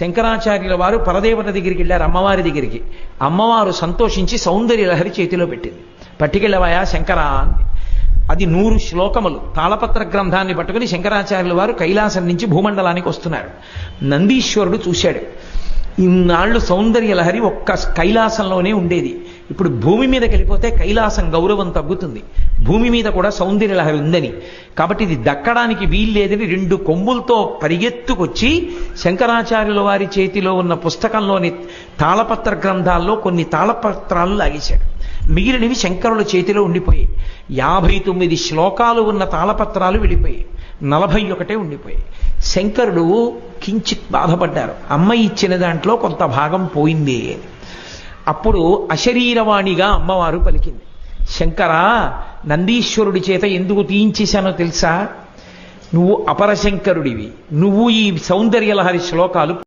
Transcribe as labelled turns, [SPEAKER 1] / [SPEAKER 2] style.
[SPEAKER 1] శంకరాచార్యుల వారు పరదేవత దగ్గరికి వెళ్ళారు అమ్మవారి దగ్గరికి. అమ్మవారు సంతోషించి సౌందర్య లహరి చేతిలో పెట్టింది. పట్టుకెళ్ళవాయా శంకర అంది. అది నూరు శ్లోకములు. తాళపత్ర గ్రంథాన్ని పట్టుకుని శంకరాచార్యుల వారు కైలాసం నుంచి భూమండలానికి వస్తున్నారు. నందీశ్వరుడు చూశాడు. ఇన్నాళ్ళు సౌందర్య లహరి ఒక్క కైలాసంలోనే ఉండేది. ఇప్పుడు భూమి మీదకి వెళ్ళిపోతే కైలాసం గౌరవం తగ్గుతుంది. భూమి మీద కూడా సౌందర్య లహరి ఉందని. కాబట్టి ఇది దక్కడానికి వీల్లేదని రెండు కొమ్ములతో పరిగెత్తుకొచ్చి శంకరాచార్యుల వారి చేతిలో ఉన్న పుస్తకంలోని తాళపత్ర గ్రంథాల్లో కొన్ని తాళపత్రాలు లాగేశాడు. మిగిలినవి శంకరుల చేతిలో ఉండిపోయాయి. యాభై తొమ్మిది శ్లోకాలు ఉన్న తాళపత్రాలు వెళ్ళిపోయాయి. నలభై ఒకటే ఉండిపోయాయి. శంకరుడు కించిత్ బాధపడ్డారు. అమ్మ ఇచ్చిన దాంట్లో కొంత భాగం పోయింది అని. అప్పుడు అశరీరవాణిగా అమ్మవారు పలికింది. శంకరా నందీశ్వరుడి చేత ఎందుకు తీయించేశానో తెలుసా? నువ్వు అపరశంకరుడివి. నువ్వు ఈ సౌందర్యలహరి శ్లోకాలు